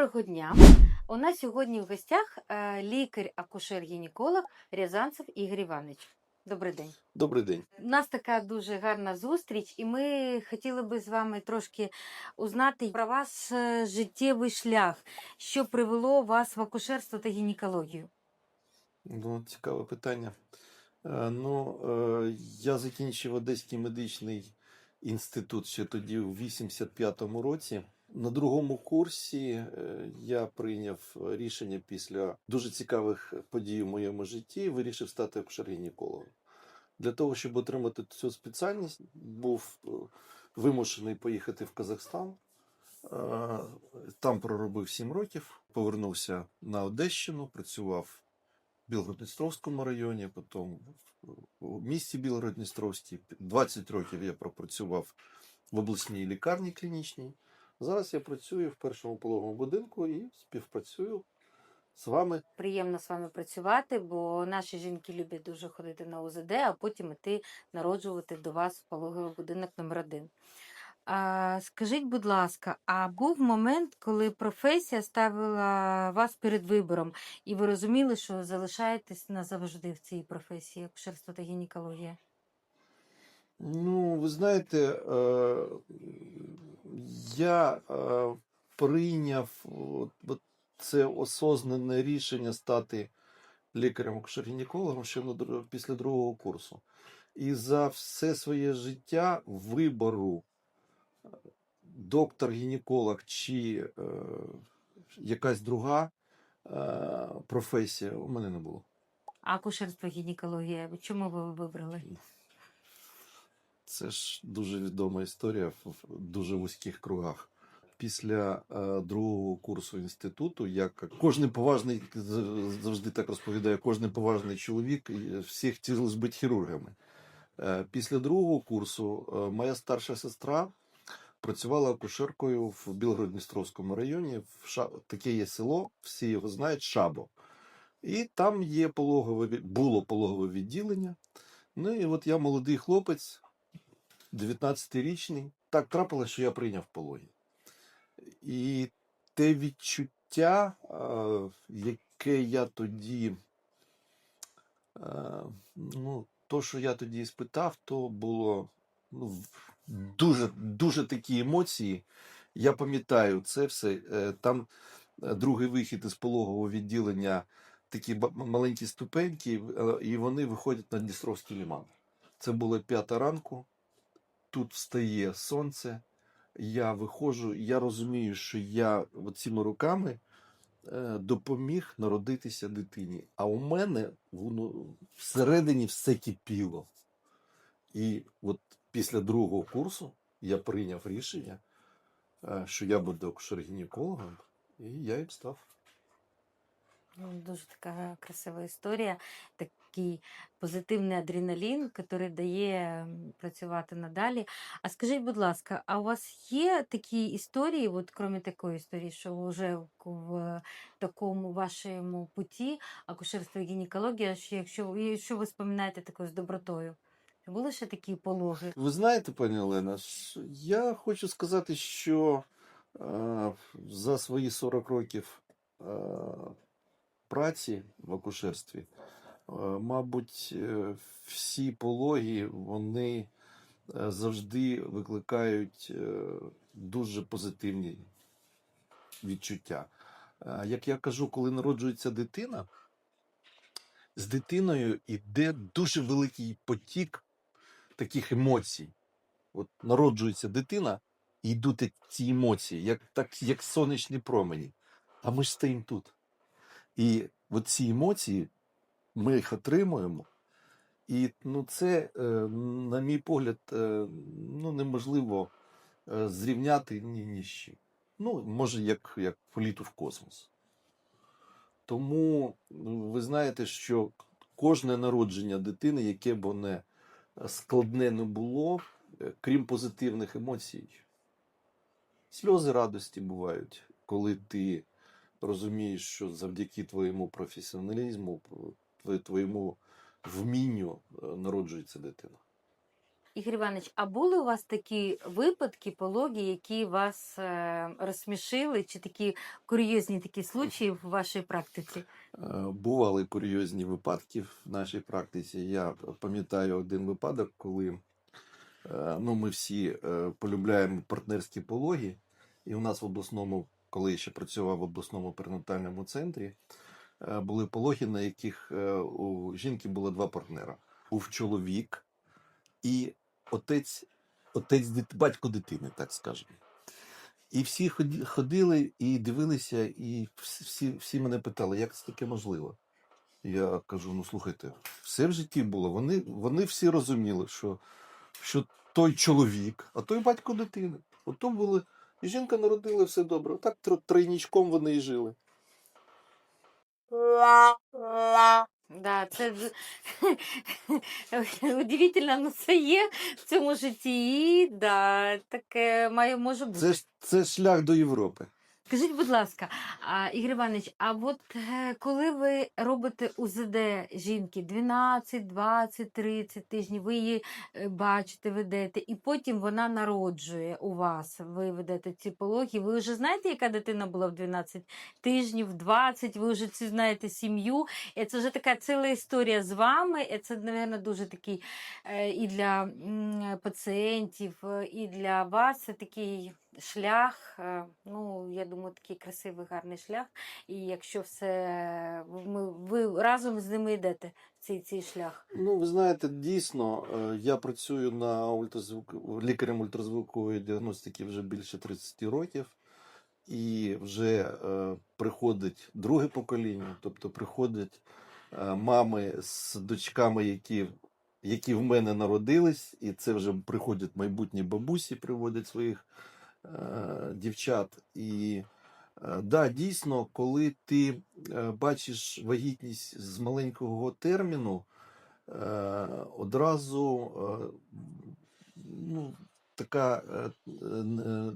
Доброго дня. У нас сьогодні в гостях е, лікар-акушер-гінеколог Рязанцев Ігор Іванович. Добрий день. Добрий день. У нас така дуже гарна зустріч, і ми хотіли би з вами трошки узнати про вас е, життєвий шлях, що привело вас в акушерство та гінекологію. Ну, цікаве питання. Е, Ну, я закінчив Одеський медичний інститут ще тоді, у 85-му році. На другому курсі е, я прийняв рішення після дуже цікавих подій у моєму житті, вирішив стати акушер-гінекологом. Для того, щоб отримати цю спеціальність, був е, вимушений поїхати в Казахстан. Е, Там проробив 7 років, повернувся на Одещину, працював в Білгород-Дністровському районі, потім у місті Білгород-Дністровський. 20 років я пропрацював в обласній лікарні клінічній. Зараз я працюю в першому пологовому будинку і співпрацюю з вами. Приємно з вами працювати, бо наші жінки люблять дуже ходити на УЗД, а потім іти народжувати до вас в пологовий будинок номер один. Скажіть, будь ласка, а був момент, коли професія ставила вас перед вибором, і ви розуміли, що залишаєтесь назавжди в цій професії акушерство та гінекологія? Ну, ви знаєте, е, я е, прийняв це осознане рішення стати лікарем-акушер-гінекологом ще після другого курсу. І за все своє життя вибору е, доктор-гінеколог чи якась друга професія у мене не було. А акушерство гінекологія, чому ви вибрали? Це ж дуже відома історія в дуже вузьких кругах. Після е, другого курсу інституту, як кожен поважний завжди так розповідає, кожен поважний чоловік, і всі хотіли збити хірургами. Е, після другого курсу е, моя старша сестра працювала акушеркою в Білгород-Дністровському районі. В Ша... Таке є село, всі його знають, Шабо. І там є пологове, було пологове відділення. Ну і от я молодий хлопець, 19-річний. Так трапилося, що я прийняв пологи. І те відчуття, яке я тоді, ну, то, що я тоді спитав, то було ну, дуже, дуже такі емоції. Я пам'ятаю це все. Е, Там е, другий вихід із пологового відділення, такі маленькі ступеньки, е, і вони виходять на Дністровський ліман. Це було п'ята ранку. Тут встає сонце, я виходжу, я розумію, що я цими руками е, допоміг народитися дитині. А у мене воно всередині все кипіло. І от після другого курсу я прийняв рішення, е, що я буду акушер-гінекологом, і я їм став. Ну, Дуже така красива історія, такий позитивний адреналін, який дає працювати надалі. А скажіть, будь ласка, а у вас є такі історії, от крім такої історії, що вже в, такому вашому путі акушерство і гінекологія, що якщо ви- що ви споминаєте такою з добротою? Були ще такі пологи? Ви знаєте, пані Олена, я хочу сказати, що е, за свої 40 років е, праці в акушерстві, мабуть, е, всі пологи вони е, завжди викликають е, дуже позитивні відчуття. Е, Як я кажу, коли народжується дитина, з дитиною йде дуже великий потік таких емоцій. От народжується дитина, і йдуть ці емоції, як, так, як сонячні промені. А ми ж стоїмо тут. І от ці емоції ми їх отримуємо. І ну, це, е, на мій погляд, е, ну, неможливо е, зрівняти ні, ні з чим. Ну, може, як, як політу в космос. Тому ну, ви знаєте, що кожне народження дитини, яке б воно складне не було, крім позитивних емоцій, сльози радості бувають, коли ти розумієш, що завдяки твоєму професіоналізму, твоєму вмінню е, народжується дитина. Ігор Іванович, а були у вас такі випадки, пологі, які вас е, розсмішили, чи такі курйозні такі случаї в вашій практиці? Е, Бували курйозні випадки в нашій практиці. Я пам'ятаю один випадок, коли е, ну, ми всі е, полюбляємо партнерські пологи, і у нас в обласному, коли я ще працював в обласному перинатальному центрі, були пологи, на яких е, у жінки було два партнера: був чоловік і отець, отець батько дитини, так скажемо. І всі ходили і дивилися, і всі, всі, мене питали, як це таке можливо. Я кажу: ну слухайте, все в житті було. Вони, вони всі розуміли, що, що той чоловік, а той батько дитини. Ото були. І жінка народила все добре. Так тро- тройнічком вони і жили. Да, це удивительно, але це є в цьому житті. Да, таке має може бути. Це це шлях до Європи. Скажіть, будь ласка, Ігор Іванович, а от е, коли ви робите УЗД жінки 12, 20, 30 тижнів, ви її е, бачите, ведете, і потім вона народжує у вас, ви ведете ці пологи, ви вже знаєте, яка дитина була в 12 тижнів, в 20, ви вже ці знаєте сім'ю, це вже така ціла історія з вами, це, мабуть, дуже такий е, і для пацієнтів, і для вас це такий шлях. е, Ну, я думаю, такий красивий, гарний шлях. І якщо все ми, ви разом з ними йдете в цей, цей шлях. Ну, ви знаєте, дійсно, е, я працюю на ультразвук... лікарем ультразвукової діагностики вже більше 30 років, і вже е, приходить друге покоління, тобто приходять е, мами з дочками, які, які в мене народились, і це вже приходять майбутні бабусі, приводять своїх дівчат. І Е, Да, дійсно, коли ти е, бачиш вагітність з маленького терміну, е, одразу е, ну, така, е, е,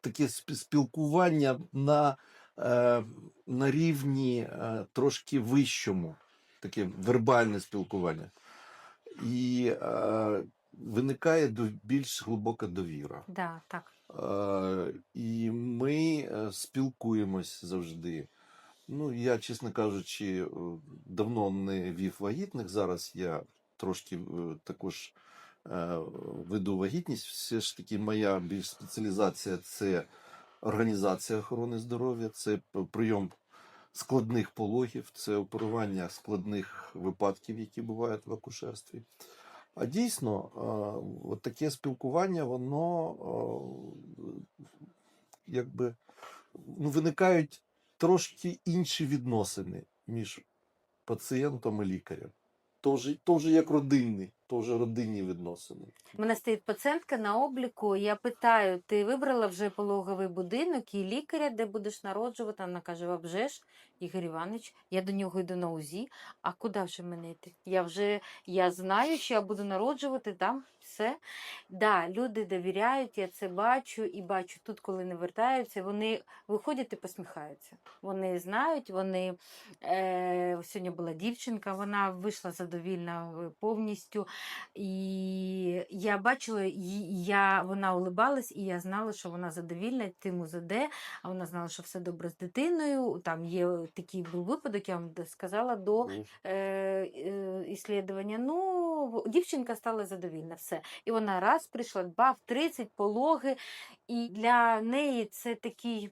таке спілкування на, е, на рівні е, трошки вищому, таке вербальне спілкування. І е, виникає більш глибока довіра. Да, так. І ми е, спілкуємось завжди. Ну, я, чесно кажучи, е, давно не вів вагітних. Зараз я трошки е, також е, веду вагітність. Все ж таки, моя більш спеціалізація це організація охорони здоров'я, це прийом складних пологів, це оперування складних випадків, які бувають в акушерстві. А дійсно, от таке спілкування, воно якби ну, виникають трошки інші відносини між пацієнтом і лікарем. То вже, як родинні, то вже родинні відносини. Мене стоїть пацієнтка на обліку. Я питаю: ти вибрала вже пологовий будинок і лікаря, де будеш народжувати? Вона каже: «А вже ж, Ігор Іванович, я до нього йду на УЗІ. А куди вже мене йти? Я вже я знаю, що я буду народжувати там все. Да, люди довіряють, я це бачу і бачу тут, коли не вертаються, вони виходять і посміхаються. Вони знають, вони е, сьогодні була дівчинка, вона вийшла задовільна е, повністю. І я бачила, я, вона улибалась, і я знала, що вона задовільна тим УЗД, а вона знала, що все добре з дитиною. Там є такий був випадок, я вам сказала до е, е, іслідування. Ну, дівчинка стала задовільна, все. І вона раз прийшла, два, в 30 пологи. І для неї це такий,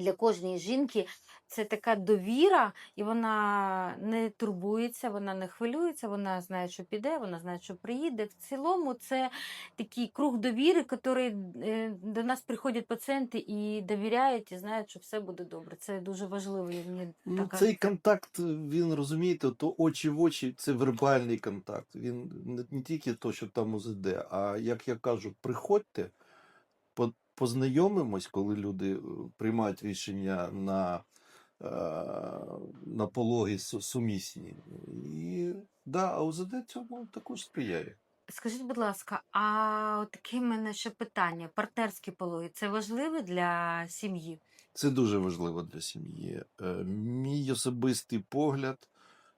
для кожної жінки це така довіра, і вона не турбується, вона не хвилюється, вона знає, що піде, вона знає, що приїде. В цілому це такий круг довіри, який е, до нас приходять пацієнти і довіряють, і знають, що все буде добре. Це дуже важливо. Мені Ну, така... цей контакт, він розумієте, то очі в очі, це вербальний контакт. Він не, тільки то, що там УЗД, а як я кажу, приходьте, познайомимось, коли люди е, приймають рішення на, е, на пологи сумісні. І да, а УЗД цьому також сприяє. Скажіть, будь ласка, а от таке в мене ще питання: партнерські пологи це важливо для сім'ї? Це дуже важливо для сім'ї. Е, Мій особистий погляд,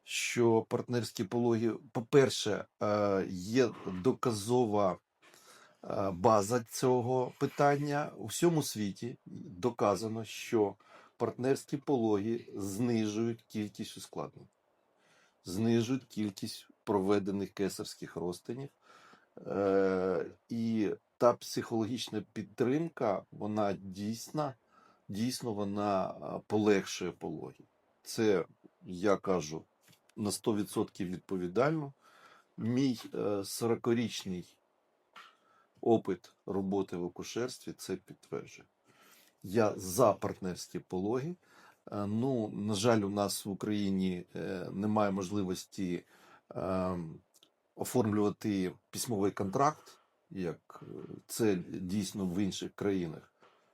що партнерські пологи, по-перше, є доказова база цього питання. У всьому світі доказано, що партнерські пологи знижують кількість ускладнень, знижують кількість проведених кесарських розтинів. Е, і та психологічна підтримка, вона дійсна, дійсно вона е, полегшує пологи. Це я кажу на 100% відповідально. Мій е, 40-річний опит роботи в акушерстві це підтверджує. Я за партнерські пологи. Е, Ну, на жаль, у нас в Україні е, немає можливості е, оформлювати письмовий контракт, як е, це дійсно в інших країнах,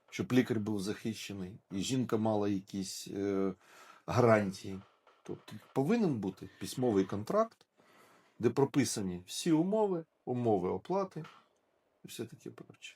щоб лікар був захищений, і жінка мала якісь гарантії. Тобто повинен бути письмовий контракт, де прописані всі умови, умови оплати все таке проче.